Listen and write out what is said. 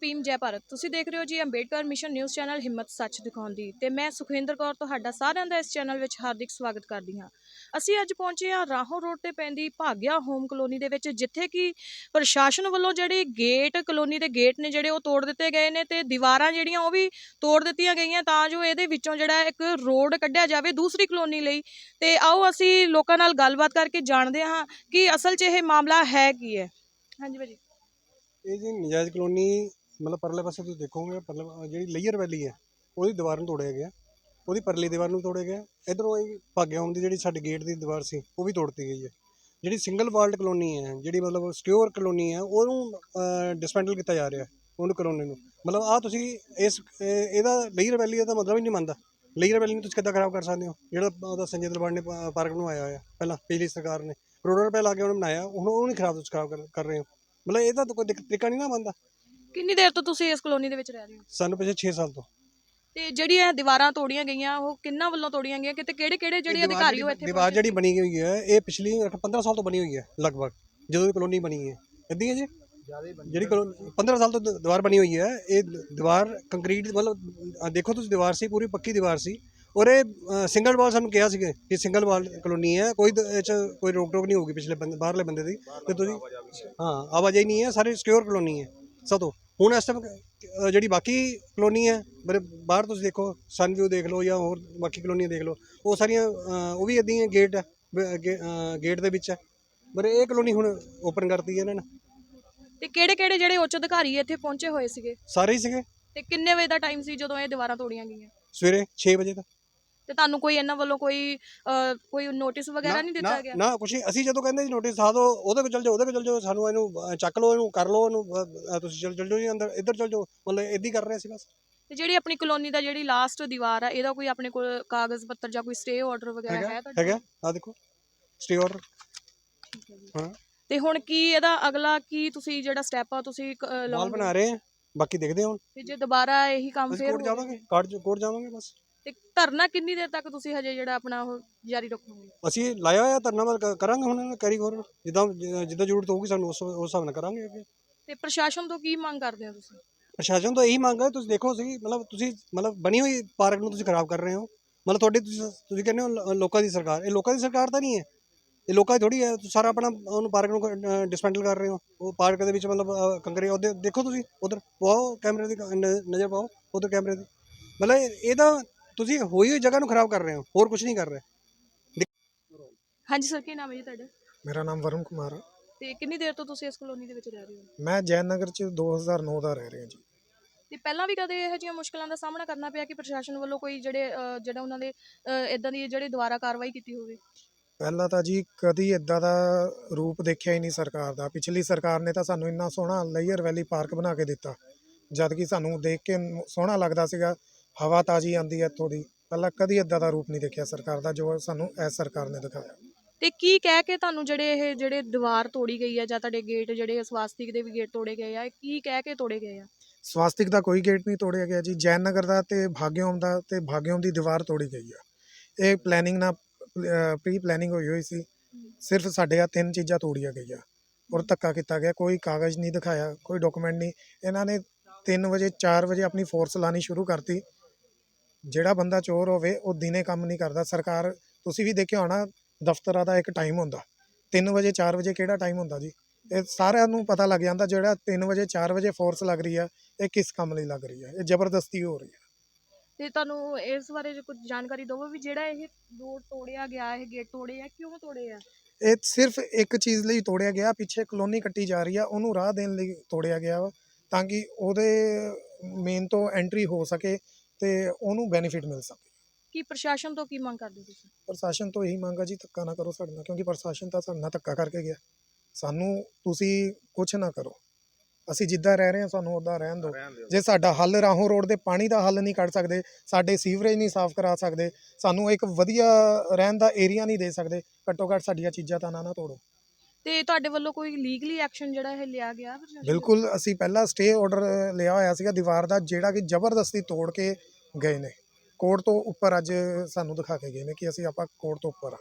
ਭੀਮ ਜੈ ਭਾਰਤ। ਤੁਸੀਂ ਦੇਖ ਰਹੇ ਹੋ ਜੀ ਅੰਬੇਡਕਰ ਮਿਸ਼ਨ ਨਿਊਜ਼ ਚੈਨਲ ਹਿੰਮਤ ਸੱਚ ਦਿਖਾਉਣ ਦੀ ਤੇ ਮੈਂ ਸੁਖਿੰਦਰ ਕੌਰ ਤੁਹਾਡਾ ਸਾਰਿਆਂ ਦਾ ਇਸ ਚੈਨਲ ਵਿੱਚ ਹਾਰਦਿਕ ਸਵਾਗਤ ਕਰਦੀ ਹਾਂ। ਅਸੀਂ ਅੱਜ ਪਹੁੰਚੇ ਹਾਂ ਰਾਹੋਂ ਰੋਡ ਤੇ ਪੈਂਦੀ ਭਾਗਿਆ ਹੋਮ ਕਲੋਨੀ ਦੇ ਵਿੱਚ, ਜਿੱਥੇ ਕਿ ਪ੍ਰਸ਼ਾਸਨ ਵੱਲੋਂ ਜਿਹੜੀ ਗੇਟ, ਕਲੋਨੀ ਦੇ ਗੇਟ ਨੇ ਜਿਹੜੇ ਉਹ ਤੋੜ ਦਿੱਤੇ ਗਏ ਨੇ ਤੇ ਦੀਵਾਰਾਂ ਜਿਹੜੀਆਂ ਉਹ ਵੀ ਤੋੜ ਦਿੱਤੀਆਂ ਗਈਆਂ ਤਾਂ ਜੋ ਇਹਦੇ ਵਿੱਚੋਂ ਜਿਹੜਾ ਇੱਕ ਰੋਡ ਕੱਢਿਆ ਜਾਵੇ ਦੂਸਰੀ ਕਲੋਨੀ ਲਈ। ਤੇ ਆਓ ਅਸੀਂ ਲੋਕਾਂ ਨਾਲ ਗੱਲਬਾਤ ਕਰਕੇ ਜਾਣਦੇ ਹਾਂ ਕਿ ਅਸਲ 'ਚ ਇਹ ਮਾਮਲਾ ਹੈ ਕੀ ਹੈ। ਹਾਂਜੀ ਭਾਜੀ। ਇਹ ਜੀ ਨਜਾਇਜ਼ ਕਲੋਨੀ ਮਤਲਬ ਪਰਲੇ ਪਾਸੇ ਤੁਸੀਂ ਦੇਖੋਗੇ, ਪਰਲੇ ਜਿਹੜੀ ਲੇਅਰ ਵੈਲੀ ਹੈ, ਉਹਦੀ ਦੀਵਾਰ ਨੂੰ ਤੋੜਿਆ ਗਿਆ। ਉਹਦੀ ਪਰਲੀ ਦੀਵਾਰ ਨੂੰ ਤੋੜਿਆ ਗਿਆ। ਇਧਰੋਂ ਇਹ ਭਾਗਿਆਉਣ ਦੀ ਜਿਹੜੀ ਸਾਡੇ ਗੇਟ ਦੀ ਦੀਵਾਰ ਸੀ, ਉਹ ਵੀ ਤੋੜਤੀ ਗਈ ਹੈ। ਜਿਹੜੀ ਸਿੰਗਲ ਵਾਲਡ ਕਲੋਨੀ ਹੈ, ਜਿਹੜੀ ਮਤਲਬ ਸਿਕਿਉਰ ਕਲੋਨੀ ਹੈ, ਉਹਨੂੰ ਡਿਸਮੈਂਟਲ ਕੀਤਾ ਜਾ ਰਿਹਾ ਉਹਨੂੰ ਕਲੋਨੀ ਨੂੰ। ਮਤਲਬ ਆ ਤੁਸੀਂ ਇਸ ਇਹਦਾ ਲੇਅਰ ਵੈਲੀ ਦਾ ਮਤਲਬ ਹੀ ਨਹੀਂ ਮੰਨਦਾ। ਲੇਅਰ ਵੈਲੀ ਨੂੰ ਤੁਸੀਂ ਕਿੱਦਾਂ ਖਰਾਬ ਕਰ ਸਕਦੇ ਹੋ? ਜਿਹੜਾ ਉਹਦਾ ਸੰਜੇ ਦਰਬਾਰ ਨੇ ਪਾ- ਪਾਰਕ ਆਇਆ ਹੋਇਆ, ਪਹਿਲਾਂ ਪਿਛਲੀ ਸਰਕਾਰ ਨੇ। ਕਰੋੜਾਂ ਰੁਪਏ ਲਾ ਕੇ ਉਹਨੇ ਬਣਾਇਆ, ਹੁਣ ਉਹ ਨਹੀਂ ਖਰਾਬ, ਤੁਸੀਂ ਖਰਾਬ ਕਰ- ਕਰ ਰਹੇ ਹੋ। ਮਤਲਬ ਇਹਦਾ ਤਾਂ ਕੋਈ ਤਰੀਕਾ ਨਹੀਂ ਨਾ ਬੰਦਾ ਕਿੰਨੀ ਦੇਰ ਤੋਂ ਤੁਸੀਂ ਇਸ ਕਲੋਨੀ ਦੇ ਵਿੱਚ ਰਹਿ ਰਹੇ ਹੋ? ਸਾਨੂੰ ਪਿਛਲੇ 6 ਸਾਲ ਤੋਂ। ਤੇ ਜਿਹੜੀਆਂ ਦੀਵਾਰਾਂ ਤੋੜੀਆਂ ਗਈਆਂ ਉਹ ਕਿੰਨਾਂ ਵੱਲੋਂ ਤੋੜੀਆਂ ਗਈਆਂ? ਕਿਤੇ ਕਿਹੜੇ ਕਿਹੜੇ ਜਿਹੜੇ ਇਹ ਅਧਿਕਾਰੀ ਉਹ ਇੱਥੇ ਦੀਵਾਰ ਜਿਹੜੀ ਬਣੀ ਹੋਈ ਹੈ ਇਹ ਪਿਛਲੀ 15 ਸਾਲ ਤੋਂ ਬਣੀ ਹੋਈ ਹੈ ਲਗਭਗ। ਜਦੋਂ ਦੀ ਕਲੋਨੀ ਬਣੀ ਹੈ। ਇਦਾਂ ਹੀ ਹੈ ਜੀ? ਜਿਹੜੀ ਕਲੋਨੀ 15 ਸਾਲ ਤੋਂ ਦੀਵਾਰ ਬਣੀ ਹੋਈ ਹੈ ਇਹ ਦੀਵਾਰ ਕੰਕਰੀਟ ਮਤਲਬ ਦੇਖੋ ਤੁਸੀਂ ਦੀਵਾਰ ਸੀ ਪੂਰੀ ਪੱਕੀ ਦੀਵਾਰ ਸੀ। ਔਰ ਇਹ ਸਿੰਗਲ ਵਾਲ ਸਾਨੂੰ ਕਿਹਾ ਸੀਗਾ ਕਿ ਸਿੰਗਲ ਵਾਲ ਕਲੋਨੀ ਹੈ। ਕੋਈ ਇਹ 'ਚ ਕੋਈ ਰੋਕ ਟੋਕ ਨਹੀਂ ਹੋਊਗੀ ਪਿਛਲੇ ਬੰਦੇ ਬਾਹਰਲੇ ਬੰਦੇ ਦੀ। ਤੇ ਤੁਸੀਂ ਹਾਂ ਆਵਾਜਾਈ ਨਹੀਂ ਹੈ ਸਾਰੇ ਸਿਕਿਉਰ ਕਲੋਨੀ ਹੈ। ਸਭ ਤੋਂ ਹੁਣ ਇਸ ਟਾਈਮ ਜਿਹੜੀ ਬਾਕੀ ਕਲੋਨੀ ਹੈ ਮੇਰੇ ਬਾਹਰ ਤੁਸੀਂ ਦੇਖੋ ਸਨ ਵਿਊ ਦੇਖ ਲਓ ਜਾਂ ਹੋਰ ਬਾਕੀ ਕਲੋਨੀਆਂ ਦੇਖ ਲਓ ਉਹ ਸਾਰੀਆਂ ਉਹ ਵੀ ਇਦਾਂ ਹੀ ਗੇਟ ਹੈ ਗੇਟ ਦੇ ਵਿੱਚ ਹੈ। ਪਰ ਇਹ ਕਲੋਨੀ ਹੁਣ ਓਪਨ ਕਰਤੀ ਹੈ ਇਹਨਾਂ ਨੇ। ਤੇ ਕਿਹੜੇ ਕਿਹੜੇ ਜਿਹੜੇ ਉੱਚ ਅਧਿਕਾਰੀ ਇੱਥੇ ਪਹੁੰਚੇ ਹੋਏ ਸੀਗੇ? ਸਾਰੇ ਹੀ ਸੀਗੇ। ਤੇ ਕਿੰਨੇ ਵਜੇ ਦਾ ਟਾਈਮ ਸੀ ਜਦੋਂ ਇਹ ਦੀਵਾਰਾਂ ਤੋੜੀਆਂ ਗਈਆਂ? ਸਵੇਰੇ 6 ਵਜੇ ਤੱਕ। ਤੇ ਤੁਹਾਨੂੰ ਕੋਈ ਇਹਨਾਂ ਵੱਲੋਂ ਕੋਈ ਅਹ, ਕੋਈ ਨੋਟਿਸ ਵਗੈਰਾ ਨਹੀਂ ਦਿੱਤਾ ਗਿਆ? ਨਾ ਕੁਛ ਨਹੀਂ। ਅਸੀਂ ਜਦੋਂ ਕਹਿੰਦੇ ਜੀ ਨੋਟਿਸ ਆ ਦੋ ਉਹਦੇ ਕੋਲ ਚਲ ਜਾਓ ਉਹਦੇ ਕੋਲ ਚਲ ਜਾਓ ਸਾਨੂੰ ਇਹਨੂੰ ਚੱਕ ਲਓ ਇਹਨੂੰ ਕਰ ਲਓ ਇਹਨੂੰ ਤੁਸੀਂ ਚਲ ਚਲ ਜਾਓ ਜੀ ਅੰਦਰ ਇੱਧਰ ਚਲ ਜਾਓ ਮਤਲਬ ਇਦਾਂ ਹੀ ਕਰ ਰਹੇ ਸੀ ਬਸ। ਤੇ ਜਿਹੜੀ ਆਪਣੀ ਕਲੋਨੀ ਦਾ ਜਿਹੜੀ ਲਾਸਟ ਦੀਵਾਰ ਆ ਇਹਦਾ ਕੋਈ ਆਪਣੇ ਕੋਲ ਕਾਗਜ਼ ਪੱਤਰ ਜਾਂ ਕੋਈ ਸਟੇ ਆਰਡਰ ਵਗੈਰਾ ਹੈ ਤੁਹਾਡੇ ਹੈਗਾ। ਆ ਦੇਖੋ ਸਟੇ ਆਰਡਰ ਹਾਂ ਤੇ ਹੁਣ ਕੀ ਇਹਦਾ ਅਗਲਾ ਕੀ ਤੁਸੀਂ ਜਿਹੜਾ ਸਟੈਪ ਆ ਤੁਸੀਂ ਕ- ਅਹ, ਮਾਲ ਲਓਗੇ ਬਣਾ ਰਹੇ ਆ ਬਾਕੀ ਦੇਖਦੇ ਹਾਂ ਹੁਣ। ਤੇ ਜੇ ਦੁਬਾਰਾ ਇਹੀ ਕੰਮ ਅਸੀਂ ਫੇਰ ਕੋਰਟ ਜਾਵਾਂਗੇ ਕੋਰਟ ਕੋਰਟ ਜਾਵਾਂਗੇ ਬਸ। ਤੇ ਧਰਨਾ ਕਿੰਨੀ ਦੇਰ ਤੱਕ ਤੁਸੀਂ ਹਜੇ ਜਿਹੜਾ ਆਪਣਾ ਉਹ ਜਾਰੀ ਰੱਖੋਗੇ? ਅਸੀਂ ਲਾਇਆ ਹੋਇਆ ਧਰਨਾ ਕ- ਕਰਾਂਗੇ ਹੁਣ ਕੈਰੀ ਫੋਰ ਜਿੱਦਾਂ ਜਿੱਦਾਂ ਜ਼ਰੂਰਤ ਹੋਊਗੀ ਸਾਨੂੰ ਉਸ ਉਸ ਹਿਸਾਬ ਨਾਲ ਕਰਾਂਗੇ ਅੱਗੇ। ਤੇ ਪ੍ਰਸ਼ਾਸਨ ਤੋਂ ਕੀ ਮੰਗ ਕਰਦੇ ਹੋ ਤੁਸੀਂ? ਪ੍ਰਸ਼ਾਸਨ ਤੋਂ ਇਹੀ ਮੰਗ ਹੈ ਤੁਸੀਂ ਦੇਖੋ ਸੀ ਮਤਲਬ ਤੁਸੀਂ ਮਤਲਬ ਬਣੀ ਹੋਈ ਪਾਰਕ ਨੂੰ ਤੁਸੀਂ ਖਰਾਬ ਕਰ ਰਹੇ ਹੋ। ਮਤਲਬ ਤੁਹਾਡੀ ਤੁਸੀਂ ਤੁਸੀਂ ਕਹਿੰਦੇ ਹੋ ਲ- ਲੋਕਾਂ ਦੀ ਸਰਕਾਰ ਇਹ ਲੋਕਾਂ ਦੀ ਸਰਕਾਰ ਤਾਂ ਨਹੀਂ ਹੈ। ਇਹ ਲੋਕਾਂ ਦੀ ਥੋੜੀ ਹੈ ਤੁਸੀਂ ਸਾਰਾ ਆਪਣਾ ਉਹਨੂੰ ਪਾਰਕ ਨੂੰ ਡਿਸਮੈਂਟਲ ਕਰ ਰਹੇ ਹੋ। ਉਹ ਪਾਰਕ ਦੇ ਵਿੱਚ ਮਤਲਬ ਅ, ਕੰਕਰੇ ਉਹਦੇ ਦੇਖੋ ਤੁਸੀਂ ਉਧਰ ਪਾਓ ਕੈਮਰੇ ਦੀ ਕ- ਨ- ਨਜ਼ਰ ਪਾਓ ਉਧਰ ਕੈਮਰੇ ਦੀ। ਮਤਲਬ ਇਹ- ਇਹ ਤਾਂ ਤੁਸੀਂ ਹੋਈ ਹੋਈ ਜਗ੍ਹਾ ਨੂੰ ਖਰਾਬ ਕਰ ਰਹੇ ਹੋ ਹੋਰ ਕੁਝ ਨਹੀਂ ਕਰ ਰਹੇ। ਹਾਂਜੀ ਸਰ ਕੀ ਨਾਮ ਹੈ ਜੀ ਤੁਹਾਡਾ? ਮੇਰਾ ਨਾਮ ਵਰੁਣ ਕੁਮਾਰ ਹੈ। ਤੇ ਕਿੰਨੀ ਦੇਰ ਤੋਂ ਤੁਸੀਂ ਇਸ ਕਲੋਨੀ ਦੇ ਵਿੱਚ ਰਹਿ ਰਹੇ ਹੋ? ਮੈਂ ਜੈਨ ਨਗਰ ਚ 2009 ਦਾ ਰਹਿ ਰਿਹਾ ਜੀ। ਤੇ ਪਹਿਲਾਂ ਵੀ ਕਦੇ ਇਹੋ ਜਿਹੀਆਂ ਮੁਸ਼ਕਲਾਂ ਦਾ ਸਾਹਮਣਾ ਕਰਨਾ ਪਿਆ ਕਿ ਪ੍ਰਸ਼ਾਸਨ ਵੱਲੋਂ ਕੋਈ ਜਿਹੜੇ ਜਿਹੜਾ ਉਹਨਾਂ ਦੇ ਇਦਾਂ ਦੀ ਜਿਹੜੇ ਦੁਬਾਰਾ ਕਾਰਵਾਈ ਕੀਤੀ ਹੋਵੇ? ਪਹਿਲਾਂ ਤਾਂ ਜੀ ਕਦੀ ਇਦਾਂ ਦਾ ਰੂਪ ਦੇਖਿਆ ਹੀ ਨਹੀਂ ਸਰਕਾਰ ਦਾ। ਪਿਛਲੀ ਸਰਕਾਰ ਨੇ ਤਾਂ ਸਾਨੂੰ ਇੰਨਾ ਸੋਹਣਾ ਲੇਅਰ ਵੈਲੀ ਪਾਰਕ ਬਣਾ ਕੇ ਦਿੱਤਾ। ਜਦ ਕਿ ਸਾਨੂੰ ਦੇਖ ਕੇ ਨ- ਸੋਹਣਾ ਲੱਗਦਾ ਸੀਗਾ ਹਵਾ ਤਾਜ਼ੀ ਆਂਦੀ ਹੈ ਇੱਥੋਂ ਦੀ। ਪਹਿਲਾਂ ਕਦੀ ਇਦਾਂ ਦਾ ਰੂਪ ਨਹੀਂ ਦੇਖਿਆ ਸਰਕਾਰ ਦਾ ਜੋ ਸਾਨੂੰ ਇਸ ਸਰਕਾਰ ਨੇ ਦਿਖਾਇਆ। ਤੇ ਕੀ ਕਹਿ ਕੇ ਤੁਹਾਨੂੰ ਜਿਹੜੇ ਇਹ ਜਿਹੜੇ ਦੀਵਾਰ ਤੋੜੀ ਗਈ ਆ ਜਾਂ ਤੁਹਾਡੇ ਗੇਟ ਜਿਹੜੇ ਸਵਾਸਤਿਕ ਦੇ ਵੀ ਗੇਟ ਤੋੜੇ ਗਏ ਆ ਇਹ ਕੀ ਕਹਿ ਕੇ ਤੋੜੇ ਗਏ ਆ? ਸਵਾਸਤਿਕ ਦਾ ਕੋਈ ਗੇਟ ਨਹੀਂ ਤੋੜਿਆ ਗਿਆ ਜੀ। ਜੈਨ ਨਗਰ ਦਾ ਤੇ ਭਾਗਿਓਮ ਦਾ ਤੇ ਭਾਗਿਓਮ ਦੀ ਦੀਵਾਰ ਤੋੜੀ ਗਈ ਆ। ਇਹ ਪਲੈਨਿੰਗ ਨਾਲ ਪ੍ਰੀ ਪਲੈਨਿੰਗ ਹੋਈ ਹੋਈ ਸੀ। ਸਿਰਫ ਸਾਡੇ ਆ ਤਿੰਨ ਚੀਜ਼ਾਂ ਤੋੜੀਆਂ ਗਈਆਂ ਔਰ ਧੱਕਾ ਕੀਤਾ ਗਿਆ। ਕੋਈ ਕਾਗਜ਼ ਨਹੀਂ ਦਿਖਾਇਆ ਕੋਈ ਡਾਕੂਮੈਂਟ ਨਹੀਂ। ਇਹਨਾਂ ਨੇ 3 ਵਜੇ 4 ਵਜੇ ਆਪਣੀ ਫੋਰਸ ਲਾਣੀ ਸ਼ੁਰੂ ਕਰਤੀ। ਜਿਹੜਾ ਬੰਦਾ ਚੋਰ ਹੋਵੇ ਉਹ ਦਿਨੇ ਕੰਮ ਨਹੀਂ ਕਰਦਾ। ਸਰਕਾਰ ਤੁਸੀਂ ਵੀ ਦੇਖਿਆ ਹੋਣਾ ਦਫ਼ਤਰਾਂ ਦਾ ਇੱਕ ਟਾਈਮ ਹੁੰਦਾ। 3 ਵਜੇ 4 ਵਜੇ ਕਿਹੜਾ ਟਾਈਮ ਹੁੰਦਾ ਜੀ? ਇਹ ਸਾਰਿਆਂ ਨੂੰ ਪਤਾ ਲੱਗ ਜਾਂਦਾ ਜਿਹੜਾ 3 ਵਜੇ 4 ਵਜੇ ਫੋਰਸ ਲੱਗ ਰਹੀ ਆ ਇਹ ਕਿਸ ਕੰਮ ਲਈ ਲੱਗ ਰਹੀ ਹੈ ਇਹ ਜ਼ਬਰਦਸਤੀ ਹੋ ਰਹੀ ਹੈ ਤੇ ਤੁਹਾਨੂੰ ਇਸ ਬਾਰੇ ਜੇ ਕੁਝ ਜਾਣਕਾਰੀ ਦਿਓ ਵੀ ਜਿਹੜਾ ਇਹ ਦੋ ਤੋੜਿਆ ਗਿਆ ਇਹ ਗੇਟ ਤੋੜੇ ਆ ਕਿਉਂ ਤੋੜੇ ਆ? ਇਹ ਸਿਰਫ ਇੱਕ ਚੀਜ਼ ਲਈ ਤੋੜਿਆ ਗਿਆ ਪਿੱਛੇ ਕਲੋਨੀ ਕੱਟੀ ਜਾ ਰਹੀ ਆ ਉਹਨੂੰ ਰਾਹ ਦੇਣ ਲਈ ਤੋੜਿਆ ਗਿਆ ਵਾ ਤਾਂ ਕਿ ਉਹਦੇ ਮੇਨ ਤੋਂ ਐਂਟਰੀ ਹੋ ਸਕੇ। ਤੇ ਉਹਨੂੰ ਬੈਨੀਫਿਟ ਮਿਲ ਸਕੇ। ਕੀ ਪ੍ਰਸ਼ਾਸਨ ਤੋਂ ਕੀ ਮੰਗ ਕਰਦੇ ਹੋ ਤੁਸੀਂ? ਪ੍ਰਸ਼ਾਸਨ ਤੋਂ ਇਹੀ ਮੰਗ ਆ ਜੀ ਧੱਕਾ ਨਾ ਕਰੋ ਸਾਡੇ ਨਾਲ ਕਿਉਂਕਿ ਪ੍ਰਸ਼ਾਸਨ ਤਾਂ ਸਾਡੇ ਨਾਲ ਧੱਕਾ ਕਰਕੇ ਗਿਆ। ਸਾਨੂੰ ਤੁਸੀਂ ਕੁਝ ਨਾ ਕਰੋ। ਅਸੀਂ ਜਿੱਦਾਂ ਰਹਿ ਰਹੇ ਹਾਂ ਸਾਨੂੰ ਉੱਦਾਂ ਰਹਿਣ ਦਿਓ। ਜੇ ਸਾਡਾ ਹੱਲ ਰਾਹੋਂ ਰੋਡ ਦੇ ਪਾਣੀ ਦਾ ਹੱਲ ਨਹੀਂ ਕੱਢ ਸਕਦੇ ਸਾਡੇ ਸੀਵਰੇਜ ਨਹੀਂ ਸਾਫ਼ ਕਰਾ ਸਕਦੇ ਸਾਨੂੰ ਇੱਕ ਵਧੀਆ ਰਹਿਣ ਦਾ ਏਰੀਆ ਨਹੀਂ ਦੇ ਸਕਦੇ ਘੱਟੋ ਘੱਟ ਸਾਡੀਆਂ ਚੀਜ਼ਾਂ ਤਾਂ ਨਾ ਨਾ ਤੋੜੋ। ਤੇ ਤੁਹਾਡੇ ਵੱਲੋਂ ਕੋਈ ਲੀਗਲੀ ਐਕਸ਼ਨ ਜਿਹੜਾ ਇਹ ਲਿਆ ਗਿਆ ਪ੍ਰਸ਼ਾਸਨ ਬਿਲਕੁਲ, ਅਸੀਂ ਪਹਿਲਾਂ ਸਟੇ ਆਰਡਰ ਲਿਆ ਹੋਇਆ ਸੀਗਾ ਦੀਵਾਰ ਦਾ, ਜਿਹੜਾ ਕਿ ਜ਼ਬਰਦਸਤੀ ਤੋੜ ਕੇ ਗਏ ਨੇ। ਕੋਰਟ ਤੋਂ ਉੱਪਰ ਅੱਜ ਸਾਨੂੰ ਦਿਖਾ ਕੇ ਗਏ ਨੇ ਕਿ ਅਸੀਂ ਆਪਾਂ ਕੋਰਟ ਤੋਂ ਉੱਪਰ ਆ।